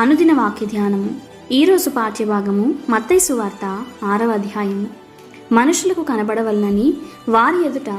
అనుదిన వాక్య ధ్యానము ఈరోజు పాఠ్యభాగము మత్తయి సువార్త ఆరవ అధ్యాయము. మనుషులకు కనబడవలనని వారి ఎదుట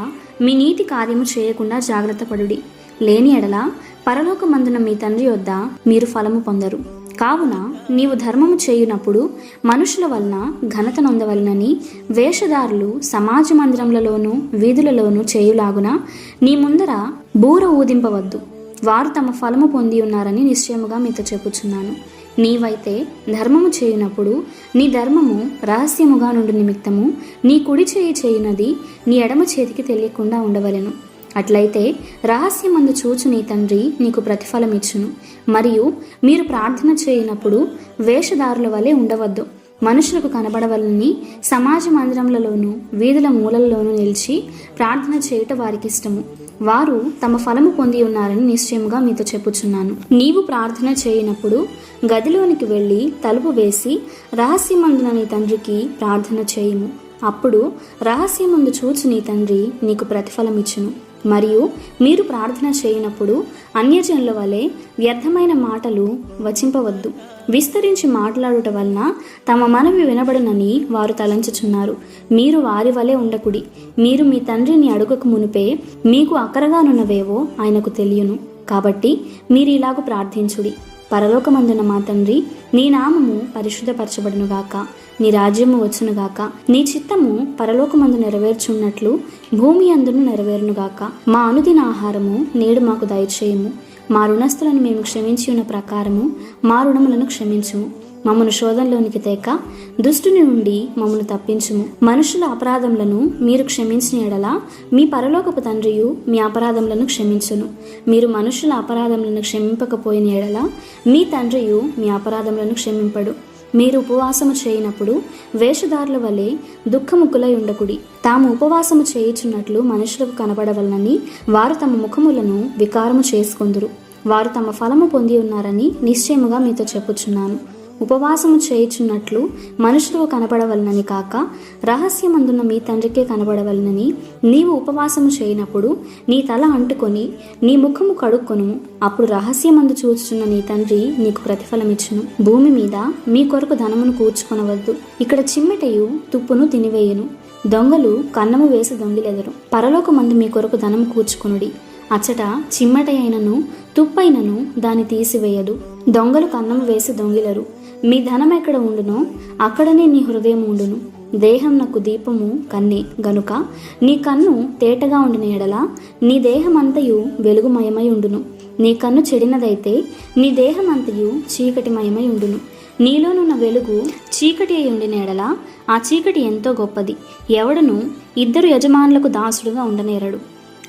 మీ నీతి కార్యము చేయకుండా జాగ్రత్త పడుడి. లేని ఎడల పరలోకమందున మీ తండ్రి వద్ద మీరు ఫలము పొందరు. కావున నీవు ధర్మము చేయునప్పుడు మనుషుల వలన ఘనత నొందవలనని వేషధారులు సమాజ మందిరములలోనూ వీధులలోనూ చేయులాగున నీ ముందర బూర ఊదింపవద్దు. వారు తమ ఫలము పొంది ఉన్నారని నిశ్చయముగా మీతో చెప్పుచున్నాను. నీవైతే ధర్మము చేయునప్పుడు నీ ధర్మము రహస్యముగా నుండి నిమిత్తము నీ కుడి చేయి చేయునది నీ ఎడమ చేతికి తెలియకుండా ఉండవలెను. అట్లయితే రహస్యమందు చూచు నీ తండ్రి నీకు ప్రతిఫలం ఇచ్చును మరియు మీరు ప్రార్థన చేయనప్పుడు వేషధారుల వలె ఉండవద్దు. మనుషులకు కనబడవలని సమాజ మందిరములలోనూ వీధుల మూలల్లోనూ నిలిచి ప్రార్థన చేయుట వారికి ఇష్టము. వారు తమ ఫలము పొంది ఉన్నారని నిశ్చయముగా మీతో చెప్పుచున్నాను. నీవు ప్రార్థన చేయనప్పుడు గదిలోనికి వెళ్ళి తలుపు వేసి రహస్యమందున నీ తండ్రికి ప్రార్థన చేయుము. అప్పుడు రహస్యమందు చూచు నీ తండ్రి నీకు ప్రతిఫలం ఇచ్చును మరియు మీరు ప్రార్థన చేయనప్పుడు అన్యజనుల వలె వ్యర్థమైన మాటలు వచింపవద్దు. విస్తరించి మాట్లాడుట వలన తమ మనవి వినబడనని వారు తలంచుచున్నారు. మీరు వారి వలె ఉండకుడి. మీరు మీ తండ్రిని అడుగకు మునిపే మీకు అక్కరగానున్నవేవో ఆయనకు తెలియను. కాబట్టి మీరు ఇలాగ ప్రార్థించుడి. పరలోకమందున మా తండ్రి నీ నామము పరిశుద్ధపరచబడునుగాక నీ రాజ్యము వచ్చునుగాక నీ చిత్తము పరలోకమందు నెరవేర్చున్నట్లు భూమి అందును నెరవేరునుగాక. మా అనుదిన ఆహారము నేడు మాకు దయచేయము. మా రుణస్థులను మేము క్షమించి ఉన్న ప్రకారము మా రుణములను క్షమించుము. మమ్మను శోధంలోనికి తేక దుష్టుని నుండి మమ్మను తప్పించుము. మనుషుల అపరాధములను మీరు క్షమించిన ఎడల మీ పరలోకపు తండ్రియు మీ అపరాధములను క్షమించును. మీరు మనుషుల అపరాధములను క్షమింపకపోయిన ఎడల మీ తండ్రియు మీ అపరాధములను క్షమింపడు. మీరు ఉపవాసము చేయనప్పుడు వేషధారుల వలె దుఃఖముక్కులై ఉండకుడి. తాము ఉపవాసము చేయుచున్నట్లు మనుషులకు కనబడవలనని వారు తమ ముఖములను వికారము చేసుకొందురు. వారు తమ ఫలము పొంది ఉన్నారని నిశ్చయముగా మీతో చెప్పుచున్నాను. ఉపవాసము చేయుచున్నట్లు మనుషులకు కనబడవలనని కాక రహస్యమందున్న మీ తండ్రికే కనబడవలనని నీవు ఉపవాసము చేయనప్పుడు నీ తల అంటుకొని నీ ముఖము కడుక్కొను. అప్పుడు రహస్యమందు చూచుచున్న నీ తండ్రి నీకు ప్రతిఫలమిచ్చును. భూమి మీద మీ కొరకు ధనమును కూర్చుకొనవద్దు. ఇక్కడ చిమ్మెటయు తుప్పును తినివేయును. దొంగలు కన్నము వేసి దొంగిలెదరు. పరలోకమందు మీ కొరకు ధనము కూర్చుకునుడి. అచ్చట చిమ్మట అయినను తుప్పైనను దాన్ని తీసివేయదు. దొంగలు కన్నము వేసి దొంగిలరు. మీ ధనం ఎక్కడ ఉండునో అక్కడనే నీ హృదయం ఉండును. దేహం నాకు దీపము కన్నే. గనుక నీ కన్ను తేటగా ఉండిన ఎడల నీ దేహమంతయు వెలుగుమయమై ఉండును. నీ కన్ను చెడినదైతే నీ దేహమంతయు చీకటిమయమై ఉండును. నీలోనున్న వెలుగు చీకటి అయి ఉండిన ఎడల ఆ చీకటి ఎంతో గొప్పది. ఎవడను ఇద్దరు యజమానులకు దాసుడుగా ఉండనేరడు.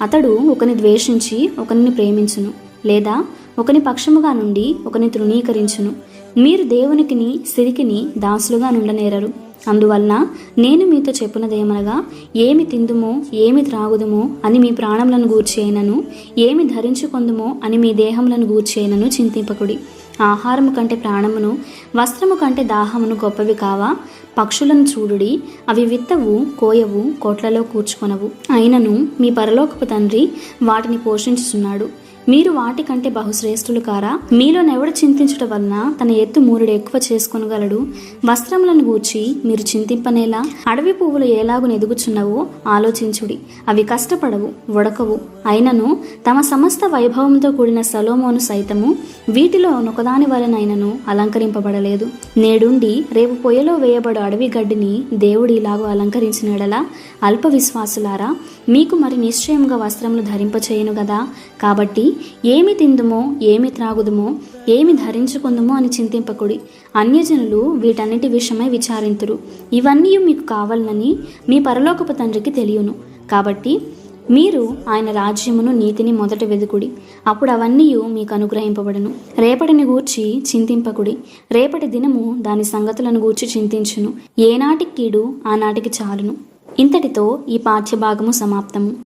అతడు ఒకని ద్వేషించి ఒకరిని ప్రేమించును. లేదా ఒకని పక్షముగా నుండి ఒకని తృణీకరించును. మీరు దేవునికిని సిరికిని దాసులుగా నుండనేరరు. అందువలన నేను మీతో చెప్పునదేమనగా ఏమి తిందుమో ఏమి త్రాగుదుమో అని మీ ప్రాణములను గూర్చేయనను ఏమి ధరించుకొందుమో అని మీ దేహములను గూర్చేయనను చింతింపకుడి. ఆహారము కంటే ప్రాణమును వస్త్రము కంటే దాహమును గొప్పవి కావా? పక్షులను చూడుడి అవి విత్తవు కోయవు కోట్లలో కూర్చుకొనవు. అయినను మీ పరలోకపు తండ్రి వాటిని పోషించుచున్నాడు. మీరు వాటికంటే బహుశ్రేష్ఠులు కారా? మీలోనెవడు చింతించడం వలన తన ఎత్తు మూరుడు ఎక్కువ చేసుకొనగలడు? వస్త్రములను గూర్చి మీరు చింతింపనేలా? అడవి పువ్వులు ఎలాగు ఎదుగుచున్నవో ఆలోచించుడి. అవి కష్టపడవు ఉడకవు అయినను తమ సమస్త వైభవంతో కూడిన సలోమోను సైతము వీటిలో నొకదాని వలనైనను అలంకరింపబడలేదు. నేడుండి రేపు పొయ్యలో వేయబడు అడవి గడ్డిని దేవుడు ఇలాగూ అలంకరించినడలా? అల్ప విశ్వాసులారా మీకు మరి నిశ్చయముగా వస్త్రములు ధరింపచేయను గదా? కాబట్టి ఏమి తిందుమో ఏమి త్రాగుదుమో ఏమి ధరించుకుందుమో అని చింతింపకుడి. అన్యజనులు వీటన్నిటి విషయమై విచారింతురు. ఇవన్నీ మీకు కావాలనని మీ పరలోకపు తండ్రికి తెలియను. కాబట్టి మీరు ఆయన రాజ్యమును నీతిని మొదట వెదుకుడి. అప్పుడు అవన్నీ మీకు అనుగ్రహింపబడను. రేపటిని గూర్చి చింతింపకుడి. రేపటి దినము దాని సంగతులను గూర్చి చింతించును. ఏనాటి కీడు ఆనాటికి చాలును. ఇంతటితో ఈ పాఠ్యభాగము సమాప్తము.